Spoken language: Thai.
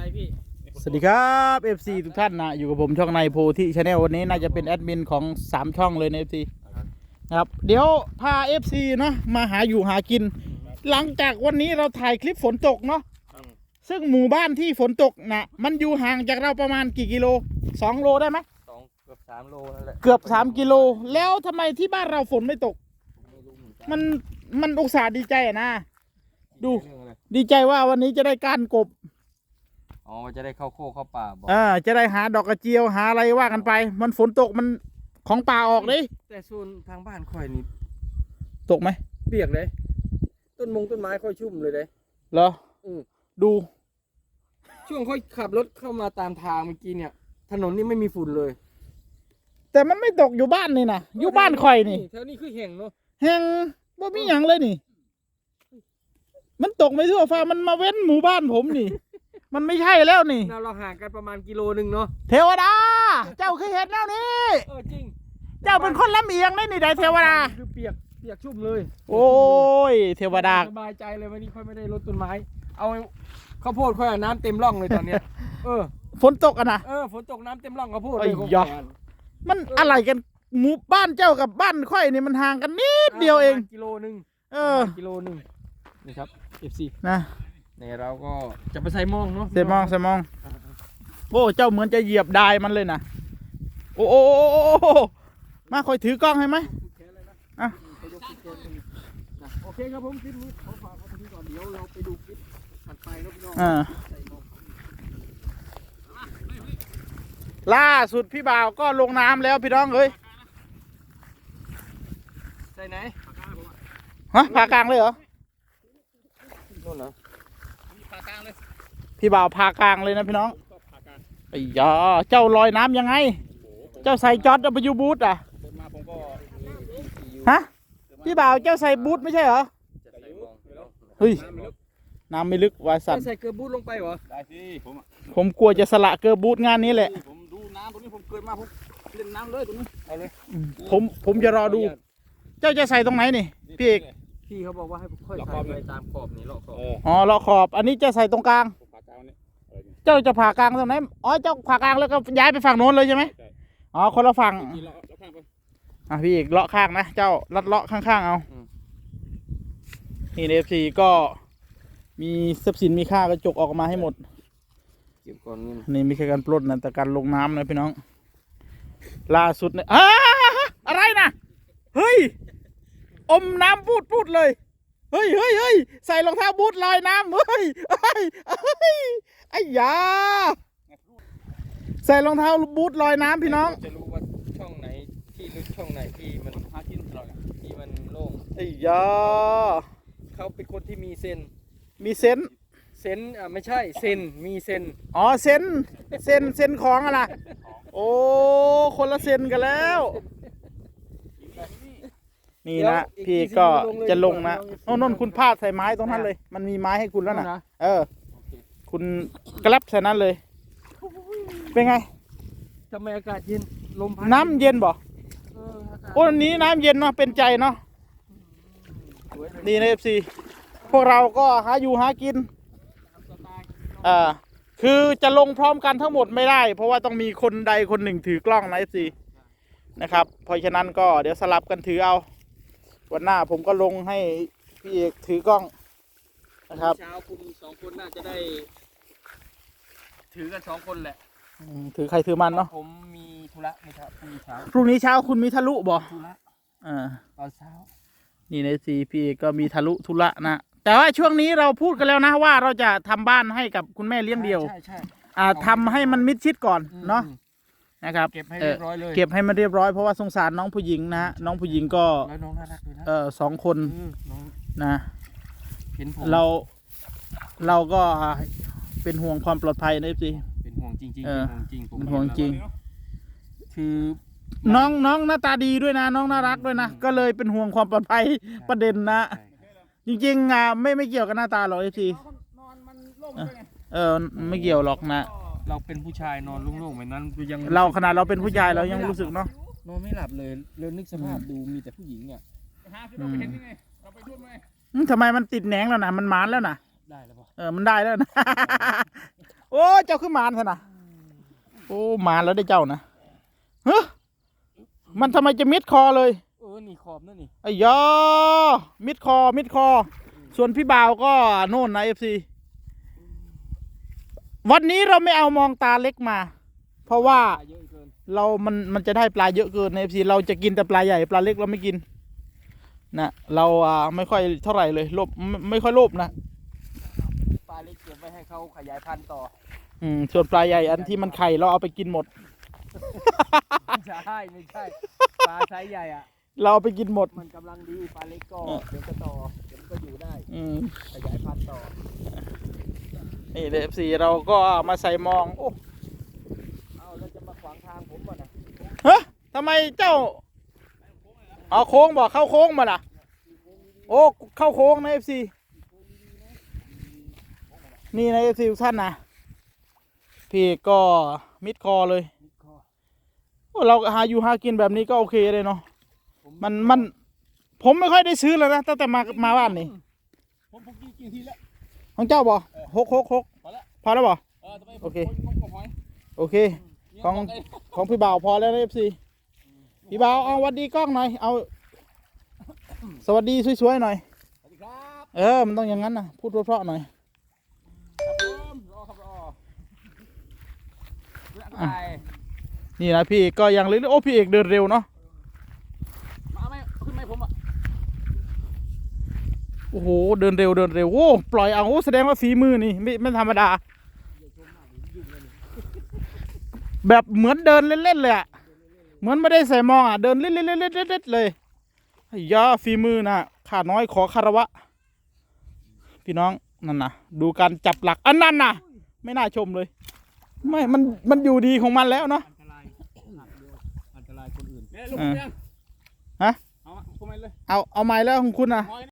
อะไรพี่สวัสดีครับ FC ทุกท่านนะอยู่กับผมช่องในโพธิชาแนลวันนี้น่าจะเป็นแอดมินของ 3 ช่องเลยใน FC นะครับเดี๋ยวพา FC เนาะมาหาอยู่หากิน หลังจากวันนี้เราถ่ายคลิปฝนตกเนาะซึ่งหมู่บ้านที่ฝนตกนะมันอยู่ห่างจากเราประมาณกี่กิโล 2 โลได้ไหมสองเกือบสามโลนั่นแหละเกือบ 3 กิโล แล้วทำไมที่บ้านเราฝนไม่ตก ไม่รู้เหมือนกันมันมันอุตส่าห์ดีใจอะนะ ดู เรื่องอะไรดีใจว่าวันนี้จะได้การกบ อ๋อมันจะได้เข้าโคกเข้าป่าบอกอ่าจะได้หาดอกกระเจียวหาอะไรว่ากันไป มันฝนตกมันของป่าออกเลยแต่ส่วนทางบ้านค่อยนี่ตกไหมเปียกเลย ต้นมงต้นไม้ค่อยชุ่มเลยเลย เหรออืม ดู ช่วงค่อยขับรถเข้ามาตามทางเมื่อกี้เนี่ย ถนนนี่ไม่มีฝุ่นเลยแต่มันไม่ตกอยู่บ้านนี่นะอยู่บ้านข่อยนี่แถวนี้คือแห่งเนาะแหงบ่มีหยังเลยนี่ มันตกไม่ทั่วฟ้ามันมาเว้นหมู่บ้านผมนี่ มันไม่ใช่แล้วนี่ เราเราห่างกันประมาณกิโลหนึ่งเนาะเทวดา เจ้าเคยเห็นแล้วนี่ เออจริงเจ้าเป็นคนลำเอียงได้นี่ได้เทวดา คือเปียกเปียกชุ่มเลยโอ้ย เทวดา สบายใจเลยวันนี้ค่อยไม่ได้รดต้นไม้ เอาข้าวโพดค่อยเอาน้ำเต็มร่องเลยตอนเนี้ยเออฝนตกอะนะ เออฝนตกน้ำเต็มร่องข้าวโพดไอ้เลยของยะแฟนมันอะไรกันหมู่บ้านเจ้ากับบ้านข่อยนี่มันห่างกันนิดเดียวเอง ประมาณกิโลหนึ่งเออ ประมาณกิโลหนึ่งนี่ครับ FC นะเนี่ยเราก็จะไปใส่หมองเนาะเสมองเสมองโอ้เจ้าเหมือนจะเหยียบได้มันเลยนะโอ้โอ้โอ้โอ้โอ้มาคอยถือกล้องให้ไหมอะโอเคครับผมคลิปนี้ขอฝากไว้เท่านี้ก่อนเดี๋ยวเราไปดูคลิปถัดไปเนาะพี่น้องอ่าใส่หม้อล่าสุดพี่บ่าวก็ลงน้ำแล้วพี่น้องเอ้ยใส่ไหนฮะผ่ากลางเลยเหรอ โน่นเหรอ พี่บ่าวผ่ากลางเลยนะพี่น้องไอ้ยาเจ้าลอยน้ำยังไง เจ้าใส่จอดดับยูบูทอะมาผมก็ฮะพี่บ่าวเจ้าใส่บูทไม่ใช่เหรอจะใส่หมองพี่น้องเฮ้ยน้ำไม่ลึกวายสันใส่เกลือบูทลงไปเหรอได้สิผมอะผมกลัวจะสละเกอร์บูทงานนี้แหละผมดูน้ำตรงนี้ผมเกิดมาผมเล่นน้ำเลยตรงนี้เอาเลยอืมผมผมจะรอดู เจ้าจะใส่ตรงไหนนี่พี่เอกพี่เขาบอกว่าให้ค่อยใส่ไปตามขอบนี่เลาะขอบเอออ๋อเลาะขอบ อันนี้จะใส่ตรงกลาง เจ้าจะผ่ากลางตรงไหนอ๋อเจ้าผ่ากลางแล้วก็ย้ายไปฝั่งโน้นเลยใช่ไหมใช่ อ๋อคนละฝั่งทีเราเราข้างไป อะพี่เอกเลาะข้างนะเจ้าลัดเลาะข้างๆเอานี่เอฟซีก็มีทรัพย์สินมีค่ากระจกออกมาให้หมด เก็บก่อนเงินนี่ไม่ใช่การปล้นนะแต่การลงน้ำนะพี่น้อง ล่าสุดเนี่ยอ้าอะไรนะเฮ้ย อมน้ำพูดพูดเลย เฮ้ยเฮ้ยเฮ้ยใส่รองเท้าบูทลอยน้ำเฮ้ยเฮ้ยเฮ้ยไอ้ยาใส่รองเท้าบูทลอยน้ำพี่น้องจะรู้ว่าช่องไหนที่ลึกช่องไหนที่มันหากินตลอดอะที่มันโล่งไอ้ยาเขาเป็นคนที่มีเซนมีเซนส์เซนอะไม่ใช่เซนมีเซนอ๋อเซนส์เซนส์เซนส์ของอะนะโอ้คนละเซนกันแล้ว นี่นะพี่ก็จะลงนะโน่นโน่นคุณพาดใส่ไม้ตรงนั้นเลย มันมีไม้ให้คุณแล้วนะเออ คุณกระลับใส่นั้นเลย เป็นไง ทำไมอากาศเย็นลมพัดน้ำเย็นบ่เอออากาศโอ้อันนี้น้ำเย็นเนาะเป็นใจเนาะสวยเลยนี่ในเอฟซีพวกเราก็หาอยู่หากินสไตล์อ่าคือจะลงพร้อมกันทั้งหมดไม่ได้ เพราะว่าต้องมีคนใดคนหนึ่งถือกล้องนะเอฟซีนะครับ เพราะฉะนั้นก็เดี๋ยวสลับกันถือเอา วันหน้าผมก็ลงให้พี่เอกถือกล้องนะครับเช้าคุณสองคนน่าจะได้ ถือกันสองคนแหละอืมถือใครถือมันเนาะผมมีธุระไม่ครับพรุ่งนี้เช้าพรุ่งนี้เช้าคุณมีทะลุบ่ธุระอ่า ตอนเช้านี่ในซีพี่ก็มีทะลุทุระนะแต่ว่าช่วงนี้เราพูดกันแล้วนะว่าเราจะทำบ้านให้กับคุณแม่เลี้ยงเดี่ยว ใช่ใช่ อ่าทำให้มันมิดชิดก่อนอืมเนาะ อืม นะครับเก็บให้เอเรีอยบร้อยเลยเก็บให้มันเรียบร้อยเพราะว่าสงสารน้องผู้หญิงนะฮะน้องผู้หญิงก็แล้วน้องน่ารักด้วยนะเออสองคนอืมน้องนะเห็นผมเราเราก็เป็นห่วงความปลอดภัยนะซี เป็นห่วงจริงๆเออ เป็นห่วงจริงผมเป็นห่วงจริง คือน้องน้องหน้าตาดีด้วยนะ น้องน่ารักด้วยนะ ก็เลยเป็นห่วงความปลอดภัยประเด็นนะ ใช่ครับจริงๆอะไม่ไม่เกี่ยวกับหน้าตาหรอกเอฟซีเออไม่เกี่ยวหรอกนะ เราเป็นผู้ชายนอนโล่งๆแบบนั้นยังเราขนาดเราเป็นผู้ชายเรายังรู้สึกเนาะ นอนไม่หลับเลยเรื่องนึกสภาพดูมีแต่ผู้หญิงอะอืมอืมทำไมมันติดแหนงแล้วนะมันหมานแล้วนะได้แล้วปะเออมันได้แล้วนะ โอ้เจ้าขึ้นมารซะนะโอ้มารแล้วได้เจ้านะเฮ้มันทำไมจะมิดคอเลย เออนี่ขอบนั่นนี่ไอ้ยอมิดคอมิดคอ ส่วนพี่บ่าวก็โน่นนะเอฟซี วันนี้เราไม่เอามองตาเล็กมา เพราะว่าปลาเยอะเกินเรามันมันจะได้ปลาเยอะเกินในเอฟซีเราจะกินแต่ปลาใหญ่ปลาเล็กเราไม่กินนะเราอ่าไม่ค่อยเท่าไหร่เลยโลภไม่ไม่ค่อยโลภนะปลาเล็กเก็บไว้ให้เขาขยายพันธุ์ต่ออืมส่วนปลาใหญ่อันที่มันไข่เราเอาไปกินหมด ไม่ใช่ไม่ใช่ปลาไซส์ใหญ่อะ เราเอาไปกินหมด มันกำลังดีปลาเล็กก็เออเดี๋ยวก็ต่อเดี๋ยวมันก็อยู่ได้อืมขยายพันธุ์ต่อ นี่เอฟซีเราก็มาใส่มองโอ้เอาแล้วจะมาขวางทางผมก่อนนะเฮ้ยทำไมเจ้าเอาโค้งบอกเข้าโค้งมาล่ะ โอ้เข้าโค้งนะเอฟซีนี่นะเอฟซีทุกท่านนะพี่ก็มิดคอเลยมิดคอโอ้เราหาอยู่หากินแบบนี้ก็โอเคเลยเนาะผมมันมันผมไม่ค่อยได้ซื้อเลยนะตั้งแต่มามาบ้านนี่ผมผมกินกินทีละ ของเจ้าบ่หกหกหกพอละพอแล้วบ่เออทำไมโอเคผมผมผมหอยโอเคเนี่ยของบกเลยของพี่บ่าวพอแล้วนะเอฟซีพี่บ่าวเอาหวัดดีกล้องหน่อยเอา สวัสดีสวยๆหน่อยสวัสดีครับเออมันต้องอย่างนั้นนะพูดเพราะๆหน่อยครับผมรอครับรอเรื่องอะไรนี่นะพี่เอกก็ยังเรื่อยๆโอ้พี่เอกเดินเร็วเนาะ มาไหมขึ้นไหมผมอะ โอ้โห เดินเร็วเดินเร็วโอ้ปล่อยเอาโอ้แสดงว่าฝีมือนี่ไม่ไม่ธรรมดา แบบเหมือนเดินเล่นๆเลยอะเหมือนไม่ได้ใส่มองอะเดินเล่นๆๆๆๆเลยไอ้ยาฝีมือนะข้าน้อยขอคารวะ พี่น้องนั่นนะดูการจับหลักอันนั้นนะไม่น่าชมเลย ไม่มันมันอยู่ดีของมันแล้วเนาะอันตรายหักเดียวอันตรายคนอื่นเนี่ยลูกอ่ายังฮะเอามาผมไปเลยเอาเอาไม้แล้วของคุณนะหอย